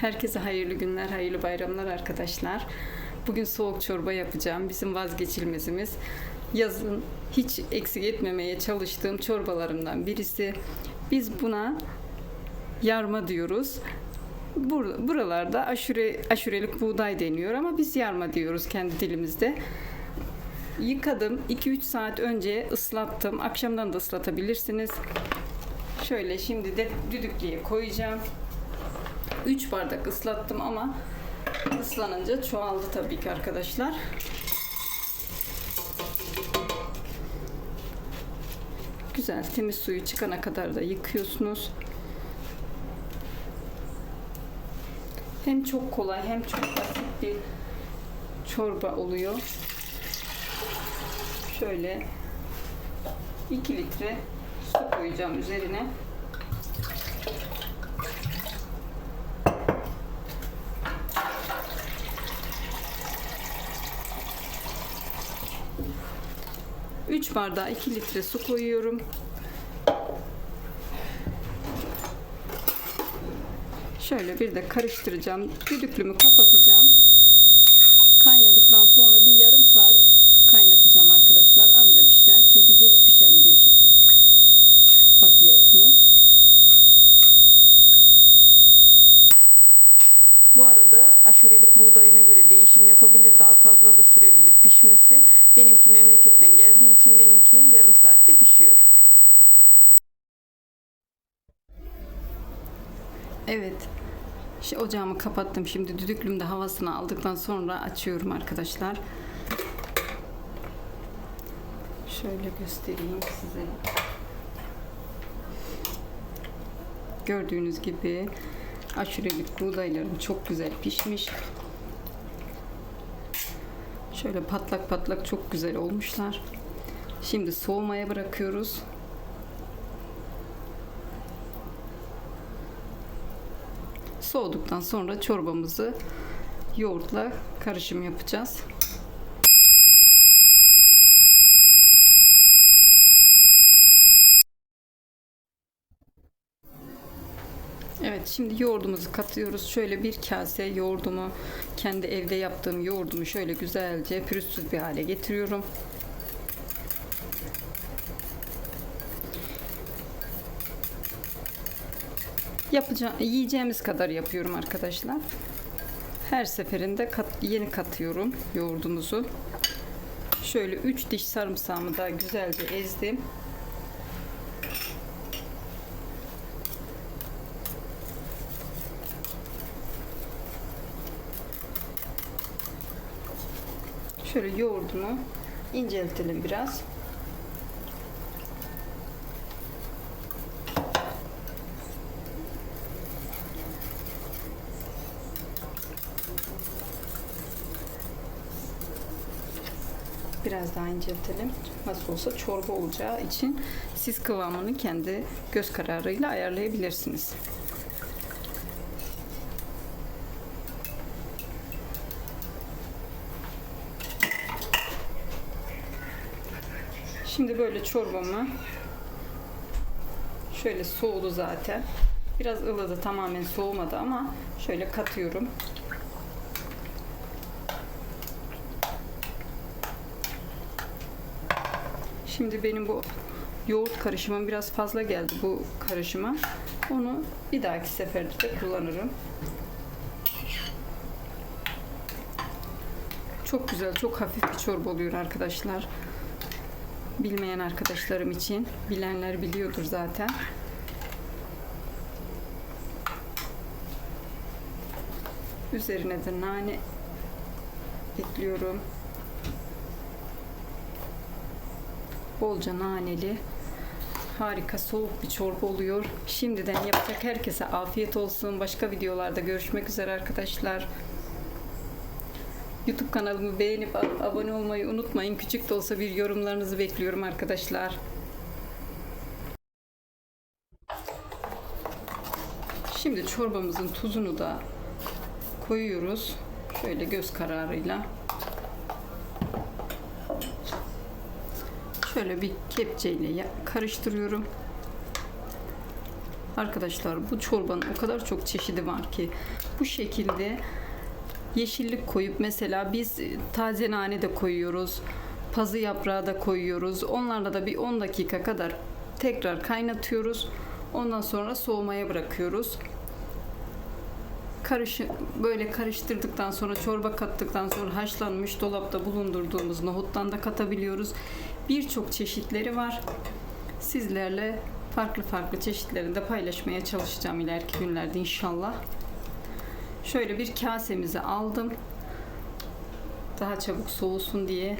Herkese hayırlı günler, hayırlı bayramlar arkadaşlar. Bugün soğuk çorba yapacağım. Bizim vazgeçilmezimiz. Yazın hiç eksik etmemeye çalıştığım çorbalarımdan birisi. Biz buna yarma diyoruz. Bur- Buralarda aşure, aşurelik buğday deniyor ama biz yarma diyoruz kendi dilimizde. Yıkadım. 2-3 saat önce ıslattım. Akşamdan da ıslatabilirsiniz. Şöyle şimdi de düdüklüye koyacağım. 3 bardak ıslattım ama ıslanınca çoğaldı tabii ki arkadaşlar. Güzel temiz suyu çıkana kadar da yıkıyorsunuz. Hem çok kolay hem çok basit bir çorba oluyor. Şöyle 2 litre su koyacağım üzerine. Üç bardağı 2 litre su koyuyorum. Şöyle bir de karıştıracağım. Düdüklümü kapatacağım. Evet. Şimdi ocağımı kapattım. Şimdi düdüklümde havasını aldıktan sonra açıyorum arkadaşlar. Şöyle göstereyim size. Gördüğünüz gibi aşurelik buğdaylarım çok güzel pişmiş. Şöyle patlak patlak çok güzel olmuşlar. Şimdi soğumaya bırakıyoruz. Soğuduktan sonra çorbamızı yoğurtla karışım yapacağız. Evet şimdi yoğurdumuzu katıyoruz. Şöyle bir kase yoğurdumu kendi evde yaptığım yoğurdumu şöyle güzelce pürüzsüz bir hale getiriyorum. Yapacağım, yiyeceğimiz kadar yapıyorum arkadaşlar. Her seferinde kat, yeni katıyorum yoğurdumuzu. Şöyle 3 diş sarımsağımı da güzelce ezdim. Şöyle yoğurdumu inceltelim biraz. Biraz daha inceltelim. Nasıl olsa çorba olacağı için siz kıvamını kendi göz kararıyla ayarlayabilirsiniz. Şimdi böyle çorbamı şöyle soğudu zaten. Biraz ılıdı tamamen soğumadı ama şöyle katıyorum. Şimdi benim bu yoğurt karışımım biraz fazla geldi bu karışıma. Onu bir dahaki seferde de kullanırım. Çok güzel, çok hafif bir çorba oluyor arkadaşlar. Bilmeyen arkadaşlarım için, bilenler biliyordur zaten. Üzerine de nane ekliyorum. Bolca naneli. Harika soğuk bir çorba oluyor. Şimdiden yapacak herkese afiyet olsun. Başka videolarda görüşmek üzere arkadaşlar. YouTube kanalımı beğenip ab- abone olmayı unutmayın. Küçük de olsa bir yorumlarınızı bekliyorum arkadaşlar. Şimdi çorbamızın tuzunu da koyuyoruz. Şöyle göz kararıyla. Şöyle bir kepçeyle karıştırıyorum. Arkadaşlar bu çorbanın o kadar çok çeşidi var ki bu şekilde yeşillik koyup mesela biz e, taze nane de koyuyoruz. Pazı yaprağı da koyuyoruz. Onlarla da bir 10 dakika kadar tekrar kaynatıyoruz. Ondan sonra soğumaya bırakıyoruz. Karışı böyle karıştırdıktan sonra çorba kattıktan sonra haşlanmış dolapta bulundurduğumuz nohuttan da katabiliyoruz. Birçok çeşitleri var. Sizlerle farklı farklı çeşitlerini de paylaşmaya çalışacağım ileriki günlerde inşallah. Şöyle bir kasemizi aldım. Daha çabuk soğusun diye